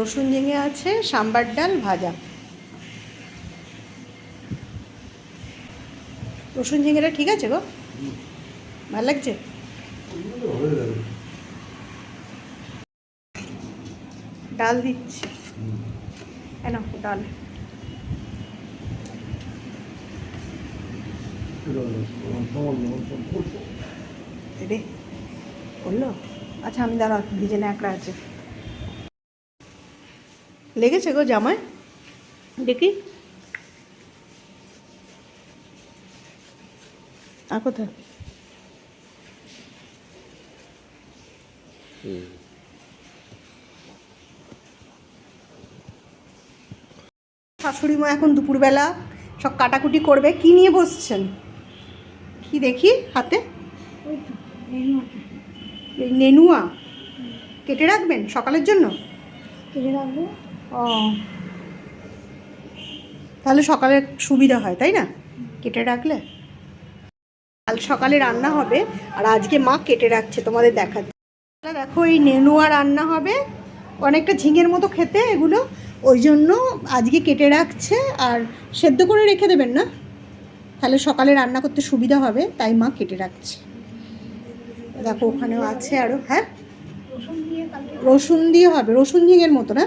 রসুন ঝিঙে আছে, সাম্বার ডাল, ভাজা। রসুন ঝিঙেটা ঠিক আছে গো? ভালো লাগছে? ডাল দিচ্ছি। কেন ডাল। রে করল আচ্ছা আমি দাঁড়া ভিজে ন্যাকড়া আছে। লেগেছে গো জামায় দেখি। আর কোথায়? শাশুড়ি মা এখন দুপুরবেলা সব কাটাকুটি করবে কি নিয়ে বসছেন? কি দেখি হাতে? নেনুয়া? কেটে রাখবেন সকালের জন্য? কেটে রাখব। ও। তাহলে সকালে সুবিধা হয় তাই না? কেটে রাখলে? কাল সকালে রান্না হবে আর আজকে মা কেটে রাখছে তোমাদের দেখাচ্ছে তাহলে দেখো এই নেনুয়া রান্না হবে। অনেকটা ঝিঙের মতো খেতে এগুলো। ওই জন্য আজকে কেটে রাখছে আর সেদ্ধ করে রেখে দেবেন না? তাহলে সকালে রান্না করতে সুবিধা হবে তাই মা কেটে রাখছে। দেখো ওখানেও আছে আরও হ্যাঁ? রসুন দিয়ে রসুন দিয়ে হবে রসুন ঝিঙের মতো না?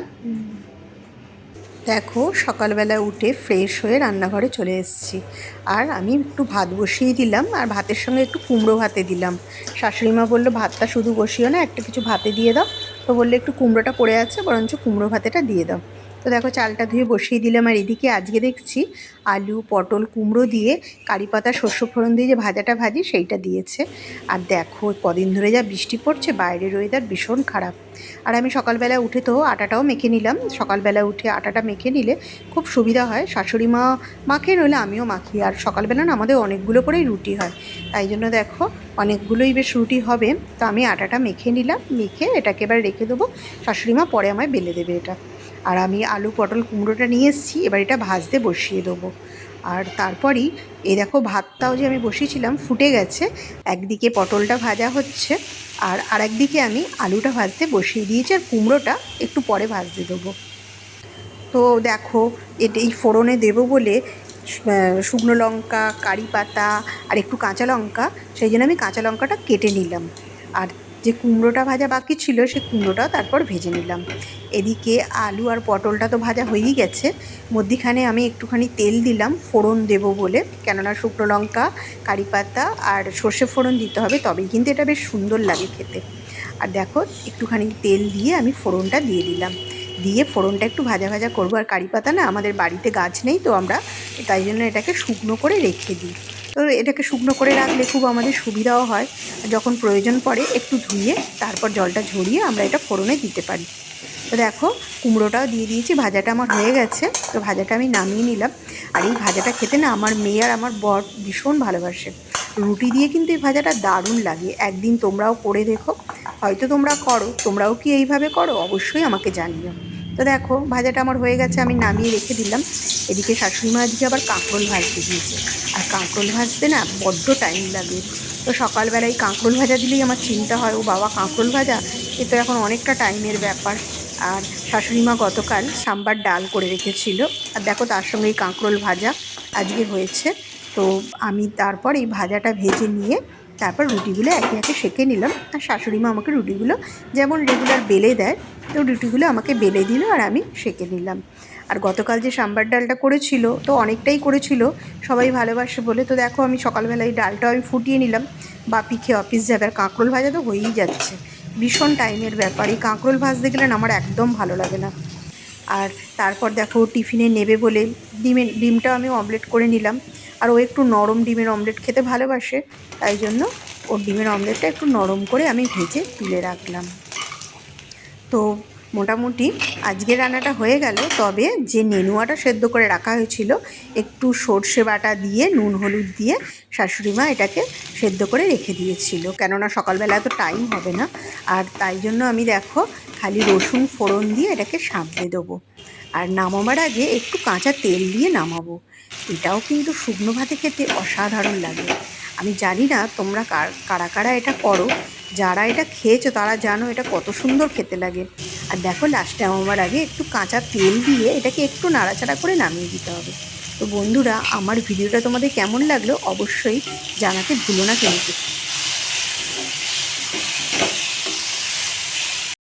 দেখো, সকালবেলা উঠে ফ্রেশ হয়ে রান্নাঘরে চলে এসেছি। আর আমি একটু ভাত বসিয়ে দিলাম, আর ভাতের সঙ্গে একটু কুমড়ো ভাতে দিলাম। শাশুড়িমা বলল, ভাতটা শুধু বসিও না, একটা কিছু ভাতে দিয়ে দাও। তো বললে, একটু কুমড়োটা পড়ে আছে, বরঞ্চ কুমড়ো ভাতেটা দিয়ে দাও। তো দেখো চালটা ধুয়ে বসিয়ে দিলাম আর এদিকে আজকে দেখছি আলু, পটল, কুমড়ো দিয়ে কারি পাতা, শস্য ফোড়ন দিয়ে যে ভাজাটা ভাজি সেইটা দিয়েছে। আর দেখো কদিন ধরে যা বৃষ্টি পড়ছে, বাইরের ওয়েদার ভীষণ খারাপ। আর আমি সকালবেলা উঠে তো আটাটাও মেখে নিলাম। সকালবেলা উঠে আটাটা মেখে নিলে খুব সুবিধা হয়। শাশুড়ি মা মাখে, নইলে আমিও মাখি। আর সকালবেলা না আমাদের অনেকগুলো করেই রুটি হয়। তাই জন্য দেখো অনেকগুলোই বেশ রুটি হবে। তো আমি আটাটা মেখে নিলাম, মেখে এটাকে এবার রেখে দেবো। শাশুড়ি মা পরে আমায় বেলে দেবে এটা। আর আমি আলু, পটল, কুমড়োটা নিয়ে এসেছি, এবার এটা ভাজতে বসিয়ে দেবো। আর তারপরই এই দেখো ভাতটাও যে আমি বসিয়েছিলাম ফুটে গেছে, একদিকে পটলটা ভাজা হচ্ছে আর আরেকদিকে আমি আলুটা ভাজতে বসিয়ে দিয়েছি আর কুমড়োটা একটু পরে ভাজতে দেবো। তো দেখো এটা এই ফোড়নে দেবো বলে শুকনো লঙ্কা, কারি পাতা আর একটু কাঁচা লঙ্কা, সেই জন্য আমি কাঁচা লঙ্কাটা কেটে নিলাম। আর যে কুমড়োটা ভাজা বাকি ছিল, সে কুমড়োটাও তারপর ভেজে নিলাম। এদিকে আলু আর পটলটা তো ভাজা হয়েই গেছে। মধ্যিখানে আমি একটুখানি তেল দিলাম, ফোড়ন দেবো বলে। কেননা শুকনো লঙ্কা, কারি পাতা আর সর্ষে ফোড়ন দিতে হবে, তবেই কিন্তু এটা বেশ সুন্দর লাগে খেতে। আর দেখো, একটুখানি তেল দিয়ে আমি ফোড়নটা দিয়ে দিলাম। দিয়ে ফোড়নটা একটু ভাজা ভাজা করব। আর কারি পাতা না আমাদের বাড়িতে গাছ নেই তো আমরা, তাই জন্য এটাকে শুকনো করে রেখে দিই। তো এটাকে শুকনো করে রাখলে খুব আমাদের সুবিধাও হয়। যখন প্রয়োজন পড়ে একটু ধুয়ে তারপর জলটা ঝরিয়ে আমরা এটা ফোড়নে দিতে পারি। তো দেখো, কুমড়োটাও দিয়ে দিয়েছি, ভাজাটা আমার হয়ে গেছে। তো ভাজাটা আমি নামিয়ে নিলাম। আর এই ভাজাটা খেতে না আমার মেয়ে আর আমার বর ভীষণ ভালোবাসে। রুটি দিয়ে কিন্তু এই ভাজাটা দারুণ লাগে। একদিন তোমরাও করে দেখো। হয়তো তোমরা করো, তোমরাও কি এইভাবে করো? অবশ্যই আমাকে জানিও। তো দেখো, ভাজাটা আমার হয়ে গেছে, আমি নামিয়ে রেখে দিলাম। এদিকে শাশুড়ি মা আজকে আবার কাঁকরোল ভাজতে দিয়েছে। আর কাঁকরোল ভাজতে না বড্ড টাইম লাগে। তো সকালবেলায় কাঁকরোল ভাজা দিলেই আমার চিন্তা হয়, ও বাবা, কাঁকরোল ভাজা? এ তো এখন অনেকটা টাইমের ব্যাপার। আর শাশুড়ি মা গতকাল সাম্বার ডাল করে রেখেছিল। আর দেখো, তার সঙ্গে এই কাঁকরোল ভাজা আজকে হয়েছে। তো আমি তারপর এই ভাজাটা ভেজে নিয়ে তারপর রুটিগুলো একে একে সেঁকে নিলাম। আর শাশুড়ি মা আমাকে রুটিগুলো যেমন রেগুলার বেলে দেয়, তো রুটিগুলো আমাকে বেলে দিল আর আমি সেঁকে নিলাম। আর গতকাল যে সাম্বার ডালটা করেছিল, তো অনেকটাই করেছিল, সবাই ভালোবাসে বলে, তো দেখো আমি সকালবেলা এই ডালটাও আমি ফুটিয়ে নিলাম। বাপি খেয়ে অফিস যাবে, আর কাঁকরোল ভাজা তো হয়েই যাচ্ছে। ভীষণ টাইমের ব্যাপার, এই কাঁকরোল ভাজতে গেলে আমার একদম ভালো লাগে না। আর তারপর দেখো টিফিনে নেবে বলে ডিমের ডিমটা আমি অমলেট করে নিলাম। আর ও একটু নরম ডিমের অমলেট খেতে ভালোবাসে, তাই জন্য ওর ডিমের অমলেটটা একটু নরম করে আমি ভেজে তুলে রাখলাম। তো মোটামুটি আজকের রান্নাটা হয়ে গেল, তবে যে নেনুয়াটা সেদ্ধ করে রাখা হয়েছিল, একটু সর্ষে বাটা দিয়ে, নুন হলুদ দিয়ে শাশুড়ি মা এটাকে সেদ্ধ করে রেখে দিয়েছিল। কেননা সকালবেলা তো টাইম হবে না, আর তাই জন্য আমি দেখো খালি রসুন ফোড়ন দিয়ে এটাকে সাঁতলে দেবো। আর নামাবার আগে একটু কাঁচা তেল দিয়ে নামাবো। এটাও কিন্তু শুকনো ভাতে খেতে অসাধারণ লাগে। আমি জানি না তোমরা কারা কারা এটা করো, যারা এটা খেয়েছো তারা জানো এটা কত সুন্দর খেতে লাগে। আর দেখো লাস্টে আমার আগে একটু কাঁচা তেল দিয়ে এটাকে একটু নাড়াচাড়া করে নামিয়ে দিতে হবে। তো বন্ধুরা, আমার ভিডিওটা তোমাদের কেমন লাগল অবশ্যই জানাতে ভুলো না কিন্তু।